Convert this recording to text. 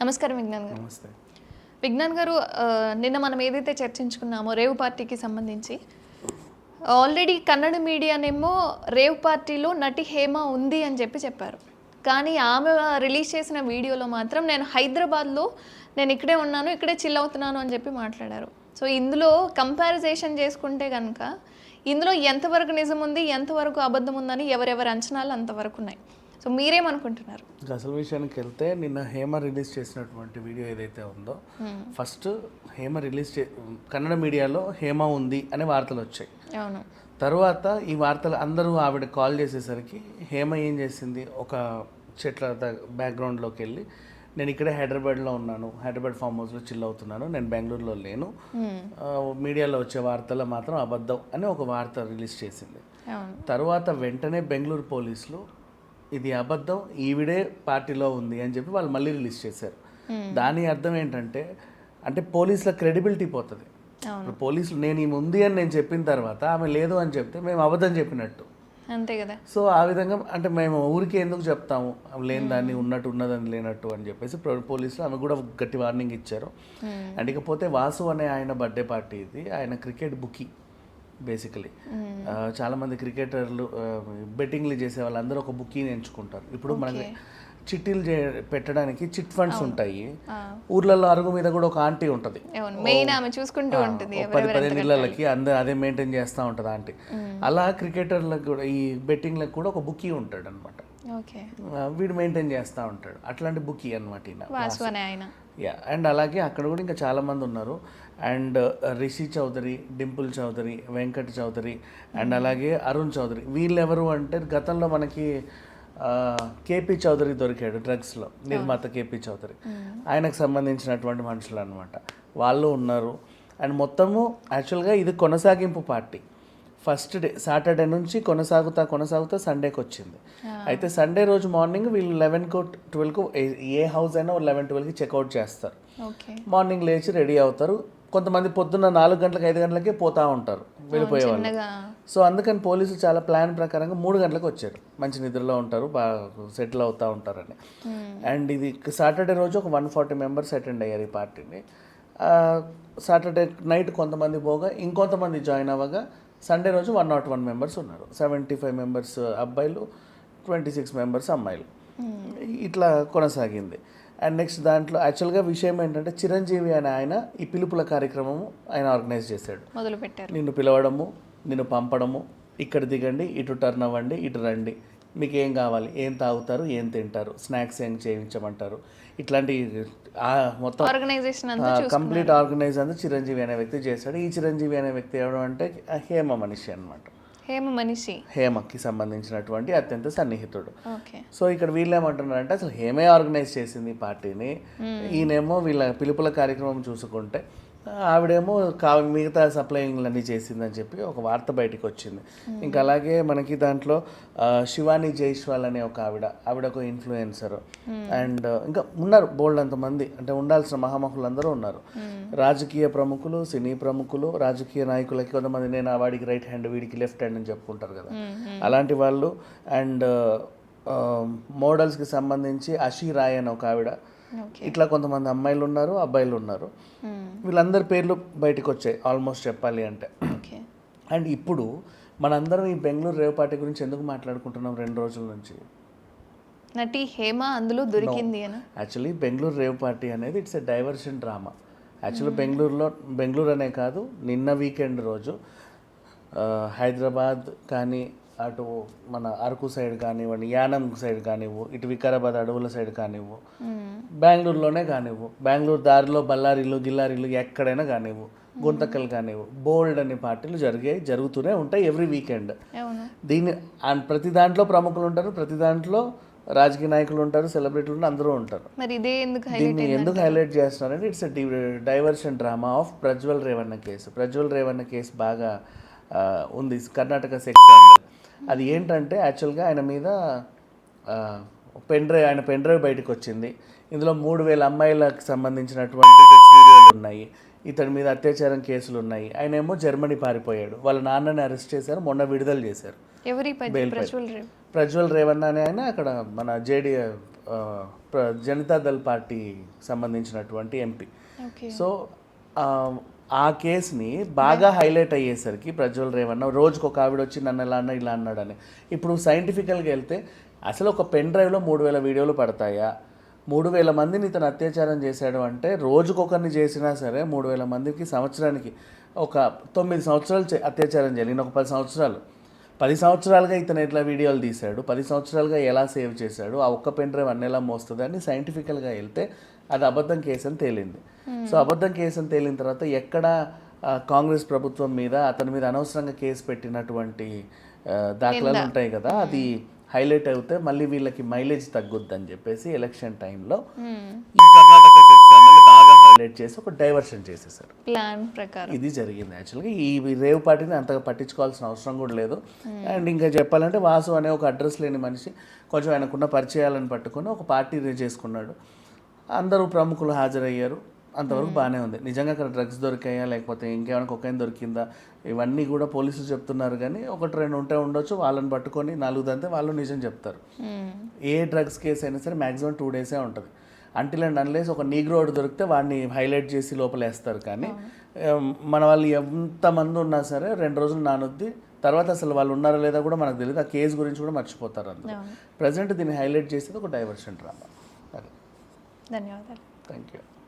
నమస్కారం విజ్ఞాన్ గారు. నమస్తే. విజ్ఞాన్ గారు నిన్న మనం ఏదైతే చర్చించుకున్నామో రేవ్ పార్టీకి సంబంధించి ఆల్రెడీ కన్నడ మీడియానేమో రేవ్ పార్టీలో నటి హేమ ఉంది అని చెప్పి చెప్పారు. కానీ ఆమె రిలీజ్ చేసిన వీడియోలో మాత్రం నేను హైదరాబాద్లో నేను ఇక్కడే ఉన్నాను ఇక్కడే చిల్ అవుతున్నాను అని చెప్పి మాట్లాడారు. సో ఇందులో కంపారిజేషన్ చేసుకుంటే కనుక ఇందులో ఎంతవరకు నిజం ఉంది ఎంతవరకు అబద్ధం ఉందని ఎవరెవరి అంచనాలు అంతవరకు ఉన్నాయి. సో మీరేమనుకుంటున్నారు? అసలు విషయానికి వెళ్తే నిన్న హేమ రిలీజ్ చేసినటువంటి వీడియో ఏదైతే ఉందో ఫస్ట్ హేమ రిలీజ్ చే కన్నడ మీడియాలో హేమ ఉంది అనే వార్తలు వచ్చాయి. అవును. తర్వాత ఈ వార్తలు అందరూ ఆవిడ కాల్ చేసేసరికి హేమ ఏం చేసింది? ఒక చెట్ల బ్యాక్గ్రౌండ్లోకి వెళ్ళి నేను ఇక్కడే హైదరాబాద్లో ఉన్నాను హైదరాబాద్ ఫామ్ హౌస్లో చిల్ అవుతున్నాను నేను బెంగళూరులో లేను. ఆ, మీడియాలో వచ్చే వార్తల్లో మాత్రం అబద్ధం అని ఒక వార్త రిలీజ్ చేసింది. తర్వాత వెంటనే బెంగళూరు పోలీసులు ఇది అబద్ధం ఈవిడే పార్టీలో ఉంది అని చెప్పి వాళ్ళు మళ్ళీ రిలీజ్ చేశారు. దాని అర్థం ఏంటంటే అంటే పోలీసుల క్రెడిబిలిటీ పోతుంది. ఇప్పుడు పోలీసులు నేను ఈమె ఉంది అని నేను చెప్పిన తర్వాత ఆమె లేదు అని చెప్తే మేము అబద్ధం చెప్పినట్టు. అంతే కదా. సో ఆ విధంగా అంటే మేము ఊరికి ఎందుకు చెప్తాము? లేని దాన్ని ఉన్నట్టు ఉన్నదని లేనట్టు అని చెప్పేసి పోలీసులు ఆమె కూడా గట్టి వార్నింగ్ ఇచ్చారు. అండ్ ఇకపోతే వాసు అనే ఆయన బర్త్డే పార్టీ ఇది. ఆయన క్రికెట్ బుకీ. బేసికలీ చాలా మంది క్రికెటర్లు బెట్టింగ్లు చేసే వాళ్ళందరూ ఒక బుకీని ఎంచుకుంటారు. ఇప్పుడు మనకి చిట్టీలు పెట్టడానికి చిట్ ఫండ్స్ ఉంటాయి. ఊర్లలో అరుగు మీద కూడా ఒక ఆంటీ ఉంటుంది. చూసుకుంటూ ఉంటుంది పది పదిహేను ఇళ్ళకి అందరు అదే మెయింటైన్ చేస్తూ ఉంటుంది ఆంటీ. అలా క్రికెటర్లకు కూడా ఈ బెట్టింగ్లకు కూడా ఒక బుకీ ఉంటాడు అనమాట వీడు మెయింటైన్ చేస్తూ ఉంటాడు. అట్లాంటి బుకీ అనమాట ఈయన యా అండ్ అలాగే అక్కడ కూడా ఇంకా చాలా మంది ఉన్నారు. అండ్ రిషి చౌదరి డింపుల్ చౌదరి వెంకట్ చౌదరి అండ్ అలాగే అరుణ్ చౌదరి. వీళ్ళెవరు అంటే గతంలో మనకి కేపీ చౌదరి దొరికాడు డ్రగ్స్లో నిర్మాత కేపీ చౌదరి. ఆయనకు సంబంధించినటువంటి మనుషులు అనమాట వాళ్ళు ఉన్నారు. అండ్ మొత్తము యాక్చువల్గా ఇది కొనసాగింపు పార్టీ. ఫస్ట్ డే సాటర్డే నుంచి కొనసాగుతా కొనసాగుతా సండేకి వచ్చింది అయితే సండే రోజు మార్నింగ్ వీళ్ళు లెవెన్కు ట్వెల్వ్కు ఏ హౌస్ అయినా లెవెన్ ట్వెల్వ్కి చెక్అవుట్ చేస్తారు. మార్నింగ్ లేచి రెడీ అవుతారు. కొంతమంది పొద్దున్న నాలుగు గంటలకు ఐదు గంటలకే పోతా ఉంటారు వెళ్ళిపోయే వాళ్ళు. చిన్నగా. సో అందుకని పోలీసులు చాలా ప్లాన్ ప్రకారంగా మూడు గంటలకు వచ్చారు. మంచి నిద్రలో ఉంటారు బాగా సెటిల్ అవుతూ ఉంటారని. అండ్ ఇది సాటర్డే రోజు ఒక వన్ ఫార్టీ మెంబర్స్ అటెండ్ అయ్యారు ఈ పార్టీని. సాటర్డే నైట్ కొంతమంది పోగా ఇంకొంతమంది జాయిన్ అవ్వగా సండే రోజు వన్ నాట్ వన్ మెంబర్స్ ఉన్నారు. సెవెంటీ ఫైవ్ మెంబర్స్ అబ్బాయిలు ట్వంటీ సిక్స్ మెంబర్స్ అమ్మాయిలు. ఇట్లా కొనసాగింది. అండ్ నెక్స్ట్ దాంట్లో యాక్చువల్గా విషయం ఏంటంటే చిరంజీవి అనే ఆయన ఈ పిలుపుల కార్యక్రమము ఆయన ఆర్గనైజ్ చేశాడు. మొదలు పెట్టారు నిన్ను పిలవడము నిన్ను పంపడము ఇక్కడ దిగండి ఇటు టర్న్ అవ్వండి ఇటు రండి. మీకు ఏం కావాలి? ఏం తాగుతారు? ఏం తింటారు? స్నాక్స్ ఏం చేయించమంటారు? ఇట్లాంటి మొత్తం ఆర్గనైజేషన్ కంప్లీట్ ఆర్గనైజ్ అంతా చిరంజీవి అనే వ్యక్తి చేశాడు. ఈ చిరంజీవి అనే వ్యక్తి ఎవరు అంటే హేమ మనిషి అన్నమాట. హేమ మనిషి. హేమకి సంబంధించినటువంటి అత్యంత సన్నిహితుడు. సో ఇక్కడ వీళ్ళు ఏమంటున్నారంటే అసలు హేమే ఆర్గనైజ్ చేసింది పార్టీని. ఈయనేమో వీళ్ళ పిలుపుల కార్యక్రమం చూసుకుంటే ఆవిడేమో కా మిగతా సప్లయింగ్లన్నీ చేసిందని చెప్పి ఒక వార్త బయటికి వచ్చింది ఇంకా అలాగే మనకి దాంట్లో శివాని జైస్వాల్ అనే ఒక ఆవిడ ఆవిడ ఒక ఇన్ఫ్లుయెన్సర్ అండ్ ఇంకా ఉన్నారు బోల్డ్ అంతమంది అంటే ఉండాల్సిన మహామహులు అందరూ ఉన్నారు రాజకీయ ప్రముఖులు సినీ ప్రముఖులు రాజకీయ నాయకులకి కొంతమంది నేను ఆ వాడికి రైట్ హ్యాండ్ వీడికి లెఫ్ట్ హ్యాండ్ అని చెప్పుకుంటారు కదా. అలాంటి వాళ్ళు. అండ్ మోడల్స్కి సంబంధించి అషీ రాయ్ అని ఒక ఆవిడ ఇట్లా కొంతమంది అమ్మాయిలు ఉన్నారు అబ్బాయిలు ఉన్నారు వీళ్ళందరి పేర్లు బయటకు వచ్చాయి ఆల్మోస్ట్ చెప్పాలి అంటే. ఓకే అండ్ ఇప్పుడు మనందరం ఈ బెంగళూరు రేవ్ పార్టీ గురించి ఎందుకు మాట్లాడుకుంటున్నాం రెండు రోజుల నుంచి? నటి హేమ అందులో దొరికింది అని. యాక్చువల్లీ బెంగళూరు రేవ్ పార్టీ అనేది it's a diversion drama actually బెంగళూరులో బెంగళూరు అనే కాదు నిన్న వీకెండ్ రోజు హైదరాబాద్ కానీ అటు మన అరకు సైడ్ కానివ్వండి యానం సైడ్ కానివ్వు ఇటు వికారాబాద్ అడవుల సైడ్ కానివ్వు బెంగళూరులోనే కానివ్వు బెంగళూరు దారిలో బళ్ళారిలు గిల్లారిలు ఎక్కడైనా కానివ్వు గుంతకల్ కానివ్వు బోల్డ్ అనే పార్టీలు జరిగాయి జరుగుతూనే ఉంటాయి ఎవ్రీ వీకెండ్ అవును. దీని అండ్ ప్రతి దాంట్లో ప్రముఖులు ఉంటారు ప్రతి దాంట్లో రాజకీయ నాయకులు ఉంటారు సెలబ్రిటీలు అందరూ ఉంటారు. మరి ఇదే ఎందుకు హైలైట్ దీన్ని ఎందుకు హైలైట్ చేస్తున్నారంటే it's diversion drama of Prajwal Revanna case. Prajwal Revanna case బాగా ఉంది. కర్ణాటక సెక్స్ అది ఏంటంటే యాక్చువల్గా ఆయన మీద పెన్ డ్రైవ్ ఆయన పెన్ డ్రైవ్ బయటకు వచ్చింది. ఇందులో మూడు వేల అమ్మాయిలకు సంబంధించినటువంటి సెక్స్ వీడియోలు ఉన్నాయి. ఇతని మీద అత్యాచారం కేసులు ఉన్నాయి. ఆయన ఏమో జర్మనీ పారిపోయాడు. వాళ్ళ నాన్నని అరెస్ట్ చేశారు మొన్న విడుదల చేశారు. ప్రజ్వల్ రేవ్? ప్రజ్వల్ రేవన్న అనే ఆయన అక్కడ మన జేడి ఆ, ప్ర- జనతా దళ్ పార్టీ సంబంధించినటువంటి ఎంపీ. సో ఆ, కేసుని బాగా హైలైట్ అయ్యేసరికి ప్రజ్వల్ రేవన్న రోజుకు ఒక ఆవిడ వచ్చి నన్ను ఎలా అన్నా ఇలా అన్నాడని. ఇప్పుడు సైంటిఫికల్గా వెళ్తే అసలు ఒక పెన్ డ్రైవ్లో మూడు వేల వీడియోలు పడతాయా? మూడు వేల మందిని ఇతను అత్యాచారం చేశాడు అంటే రోజుకొకరిని చేసినా సరే మూడు వేల మందికి సంవత్సరానికి ఒక తొమ్మిది సంవత్సరాలు చే- అత్యాచారం జరిగిన ఒక పది సంవత్సరాలు. పది సంవత్సరాలుగా ఇతను ఎట్లా వీడియోలు తీశాడు పది సంవత్సరాలుగా ఎలా సేవ్ చేశాడు ఆ ఒక్క పెన్ డ్రైవ్ అన్ని ఎలా మోస్తుంది అని సైంటిఫికల్గా వెళ్తే అది అబద్ధం కేసు అని తేలింది. సో అబద్ధం కేసు అని తేలిన తర్వాత ఎక్కడ కాంగ్రెస్ ప్రభుత్వం మీద అతని మీద అనవసరంగా కేసు పెట్టినటువంటి దాఖలాలు ఉంటాయి కదా అది హైలైట్ అవుతే మళ్ళీ వీళ్ళకి మైలేజ్ తగ్గుద్ది అని చెప్పేసి ఎలక్షన్ టైంలో ఈ కర్ణాటక హైలైట్ చేసి ఒక డైవర్షన్ చేసేసారు. ప్లాన్ ప్రకారం. ఇది జరిగింది యాక్చువల్గా. ఈ రేవ్ పార్టీని అంతగా పట్టించుకోవాల్సిన అవసరం కూడా లేదు. అండ్ ఇంకా చెప్పాలంటే వాసు అనే ఒక అడ్రస్ లేని మనిషి కొంచెం ఆయనకున్న పరిచయాలను పట్టుకొని ఒక పార్టీ చేసుకున్నాడు. అందరూ ప్రముఖులు హాజరయ్యారు. అంతవరకు బాగానే ఉంది. నిజంగా అక్కడ డ్రగ్స్ దొరికాయా లేకపోతే ఇంకేమైనా కొకైన్ దొరికిందా ఇవన్నీ కూడా పోలీసులు చెప్తున్నారు కానీ ఒకటి రెండు ఉంటే ఉండొచ్చు. వాళ్ళని పట్టుకొని నాలుగు దంతే వాళ్ళు నిజం చెప్తారు. మ్మ్. ఏ డ్రగ్స్ కేసు అయినా సరే మ్యాక్సిమం టూ డేసే ఉంటుంది. అంటిల్ అండ్ అన్లేస్ ఒక నీగ్రోడ్ దొరికితే వాడిని హైలైట్ చేసి లోపల వేస్తారు కానీ మన వాళ్ళు ఎంతమంది ఉన్నా సరే రెండు రోజులు నానొద్ది తర్వాత అసలు వాళ్ళు ఉన్నారా లేదా కూడా మనకు తెలియదు ఆ కేసు గురించి కూడా మర్చిపోతారు అవును. ప్రజెంట్ దీన్ని హైలైట్ చేసేది ఒక డైవర్షన్ డ్రామా ధన్యవాదాలు. Thank you